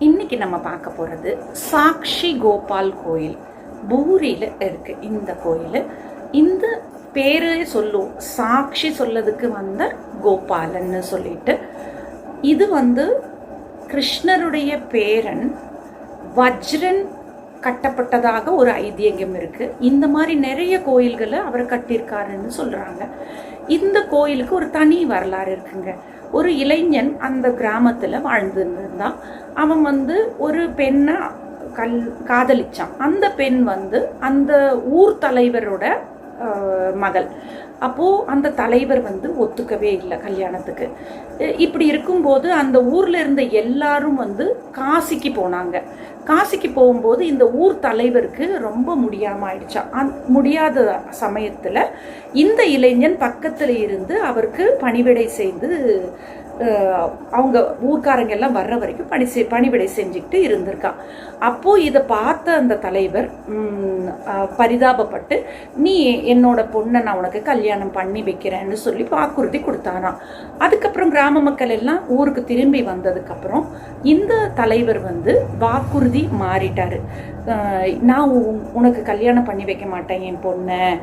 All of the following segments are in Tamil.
இன்னைக்கு நம்ம பார்க்க போகிறது சாக்ஷி கோபால் கோயில். பூரியில் இருக்கு இந்த கோயில். இந்த பேரே சொல்லும் சாக்ஷி சொல்லதுக்கு வந்த கோபாலன்னு சொல்லிட்டு. இது வந்து கிருஷ்ணருடைய பேரன் வஜ்ரன் கட்டப்பட்டதாக ஒரு ஐதீகம் இருக்கு. இந்த மாதிரி நிறைய கோயில்களை அவர் கட்டியிருக்காருன்னு சொல்றாங்க. இந்த கோயிலுக்கு ஒரு தனி வரலாறு இருக்குங்க. ஒரு இளைஞன் அந்த கிராமத்துல வாழ்ந்துருந்தான். அவன் வந்து ஒரு பெண்ணை கல் காதலிச்சான். அந்த பெண் வந்து அந்த ஊர் தலைவரோட மகள். அப்போது அந்த தலைவர் வந்து ஒத்துக்கவே இல்லை கல்யாணத்துக்கு. இப்படி இருக்கும்போது அந்த ஊரில் இருந்த எல்லாரும் வந்து காசிக்கு போனாங்க. காசிக்கு போகும்போது இந்த ஊர் தலைவருக்கு ரொம்ப முடியாமல் ஆயிடுச்சா. அந் முடியாத சமயத்தில் இந்த இளைஞன் பக்கத்தில் இருந்து அவருக்கு பணிவிடை செய்து அவங்க ஊர்க்காரங்க எல்லாம் வர்ற வரைக்கும் பணி செய் பணிவிடை செஞ்சுக்கிட்டு இருந்திருக்கான். அப்போது இதை பார்த்த அந்த தலைவர் பரிதாபப்பட்டு நீ என்னோட பொண்ணை நான் உனக்கு கல்யாணம் பண்ணி வைக்கிறேன்னு சொல்லி வாக்குறுதி கொடுத்தானா அதுக்கப்புறம் கிராம மக்கள் எல்லாம் ஊருக்கு திரும்பி வந்ததுக்கப்புறம் இந்த தலைவர் வந்து வாக்குறுதி மாறிட்டார். நான் உனக்கு கல்யாணம் பண்ணி வைக்க மாட்டேன் என் பொண்ணை.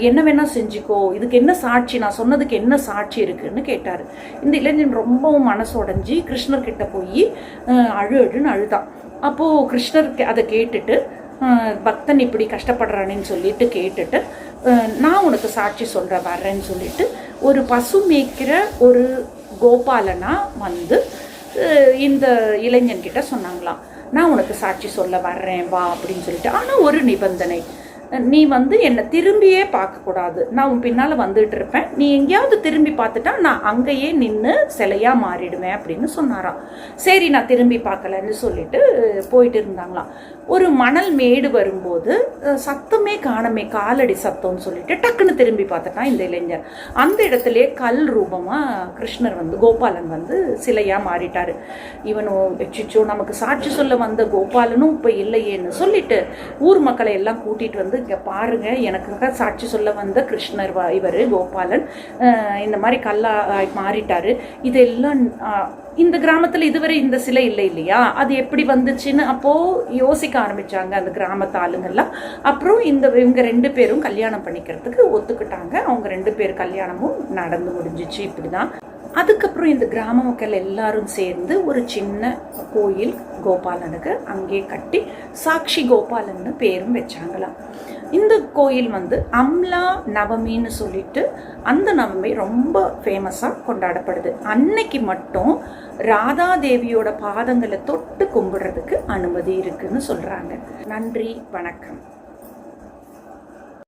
என்ன வேணால் செஞ்சுக்கோ. இதுக்கு என்ன சாட்சி? நான் சொன்னதுக்கு என்ன சாட்சி இருக்குன்னு கேட்டார். இந்த இளைஞன் ரொம்பவும் மனசு உடஞ்சி கிருஷ்ணர்கிட்ட போய் அழு அழுன்னு அழுதான். அப்போது கிருஷ்ணர் கே- அதை கேட்டுட்டு பக்தன் இப்படி கஷ்டப்படுறானேன்னு சொல்லிட்டு கேட்டுட்டு நான் உனக்கு சாட்சி சொல்கிற வர்றேன்னு சொல்லிட்டு ஒரு பசு மேய்க்கிற ஒரு கோபாலனா வந்து இந்த இளைஞன்கிட்ட சொன்னாங்களாம். நான் உனக்கு சாட்சி சொல்ல வர்றேன் வா அப்படின்னு சொல்லிட்டு. ஆனால் ஒரு நிபந்தனை. நீ வந்து என்னை திரும்பியே பார்க்கக்கூடாது. நான் உன் பின்னால் வந்துட்டு இருப்பேன். நீ எங்கேயாவது திரும்பி பார்த்துட்டா நான் அங்கேயே நின்று சிலையாக மாறிடுவேன் அப்படின்னு சொன்னாராம். சரி நான் திரும்பி பார்க்கலன்னு சொல்லிட்டு போயிட்டு இருந்தாங்களாம். ஒரு மணல் மேடு வரும்போது சத்தமே காணமே காலடி சத்தம்னு சொல்லிட்டு டக்குன்னு திரும்பி பார்த்துட்டான் இந்த இளைஞர். அந்த இடத்துலயே கல் ரூபமாக கிருஷ்ணர் வந்து கோபாலன் வந்து சிலையாக மாறிட்டார். இவனும் வச்சுச்சோ நமக்கு சாட்சி சொல்ல வந்த கோபாலனும் இப்போ இல்லையேன்னு சொல்லிட்டு ஊர் மக்களை எல்லாம் கூட்டிகிட்டு வந்து இங்கே பாருங்க. எனக்காக சாட்சி சொல்ல வந்த கிருஷ்ணர் இவர் இவரு கோபாலன். இந்த மாதிரி கல்லா மாறிட்டாரு. இதெல்லாம் இந்த கிராமத்தில் இதுவரை இந்த சிலை இல்லை இல்லையா? அது எப்படி வந்துச்சுன்னு அப்போது யோசிக்க ஆரம்பிச்சாங்க அந்த கிராமத்து ஆளுங்கெல்லாம் அப்புறம் இந்த இவங்க ரெண்டு பேரும் கல்யாணம் பண்ணிக்கிறதுக்கு ஒத்துக்கிட்டாங்க. அவங்க ரெண்டு பேர் கல்யாணமும் நடந்து முடிஞ்சிச்சு. இப்படி தான் அதுக்கப்புறம் இந்த கிராம மக்கள் எல்லாரும் சேர்ந்து ஒரு சின்ன கோயில் கோபாலனுக்கு அங்கே கட்டி சாக்ஷி கோபாலன்னு பேரும் வச்சாங்களாம். இந்த கோயில் வந்து அம்லா நவமின்னு சொல்லிட்டு அந்த நவமி ரொம்ப ஃபேமஸாக கொண்டாடப்படுது. அன்னைக்கு மட்டும் ராதா தேவியோட பாதங்களை தொட்டு கும்பிடுறதுக்கு அனுமதி இருக்குன்னு சொல்கிறாங்க நன்றி வணக்கம்.